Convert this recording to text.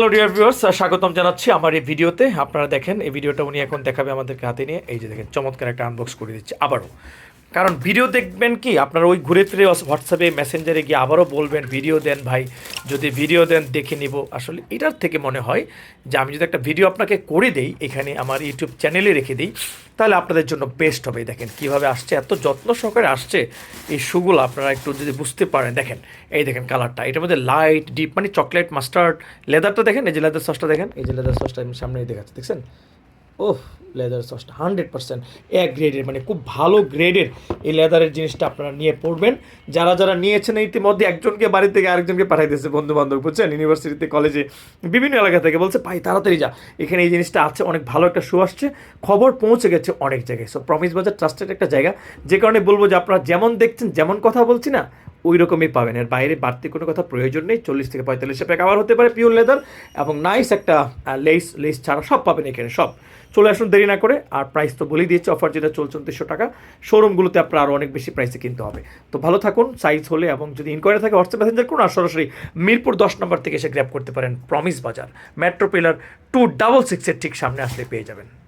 Hello dear viewers স্বাগতম জানাচ্ছি আমার এই ভিডিওতে। আপনারা দেখেন, এই ভিডিওটা উনি এখন দেখাবে আমাদেরকে হাতে নিয়ে। এই যে দেখেন, চমৎকার একটা আনবক্স করে দিচ্ছে আবারও। কারণ ভিডিও দেখবেন কি, আপনারা ওই ঘুরে ফিরে হোয়াটসঅ্যাপে মেসেঞ্জারে গিয়ে আবারও বলবেন ভিডিও দেন ভাই, যদি ভিডিও দেন, দেখে নিব। আসলে এটার থেকে মনে হয় যে আমি যদি একটা ভিডিও আপনাকে করে দেই, এখানে আমার ইউটিউব চ্যানেলে রেখে দিই, তাহলে আপনাদের জন্য বেস্ট হবে। দেখেন কীভাবে আসছে, এত যত্ন সহকারে আসছে, এই শুগুলো আপনারা একটু যদি বুঝতে পারেন। দেখেন, এই দেখেন কালারটা এটার মধ্যে লাইট ডিপ মানে চকলেট মাস্টার্ড লেদারটা দেখেন, এই যে লেদার সসটা দেখেন, এই যে লেদার সসটা আমি সামনে দেখাচ্ছি, দেখছেন? ওহ লেদার সসটা হান্ড্রেড পার্সেন্ট এক গ্রেডের মানে খুব ভালো গ্রেডের এই লেদারের জিনিসটা আপনারা নিয়ে পড়বেন। যারা যারা নিয়েছেন ইতিমধ্যে একজনকে বাড়ি থেকে আরেকজনকে পাঠাই দিয়েছে বন্ধু বান্ধব বুঝছেন? ইউনিভার্সিটিতে কলেজে বিভিন্ন এলাকা থেকে বলছে, ভাই, তাড়াতাড়ি যা। এখানে এই জিনিসটা আছে, অনেক ভালো একটা শো আসছে, খবর পৌঁছে গেছে অনেক জায়গায়। সো প্রমিস বাজার ট্রাস্টেড একটা জায়গা। যে কারণে বলব যে, আপনারা যেমন দেখছেন, যেমন কথা বলছি না ওই রকমই পাবেন। এর বাইরে বাড়তি কোনো কথা প্রয়োজন নেই। চল্লিশ থেকে পঁয়তাল্লিশ টাকা আবার হতে পারে পিওর লেদার এবং নাইস একটা লেস লেস ছাড়া সব পাবেন এখানে, সব। চলে আসুন দেরি না করে। আর প্রাইস তো বলেই দিয়েছে অফার যেটা চলছে উনত্রিশশো টাকা। শোরুমগুলোতে আপনার আরও অনেক বেশি প্রাইসে কিনতে হবে। তো ভালো থাকুন সাইজ হলে এবং যদি ইনকোয়ারি থাকে হোয়াটসঅ্যাপ মেসেঞ্জার করুন আর সরাসরি মিরপুর দশ নম্বর থেকে এসে গ্র্যাব করতে পারেন প্রমিস বাজার মেট্রো পিলার টু ডাবল সিক্সের ঠিক সামনে আসলে পেয়ে যাবেন।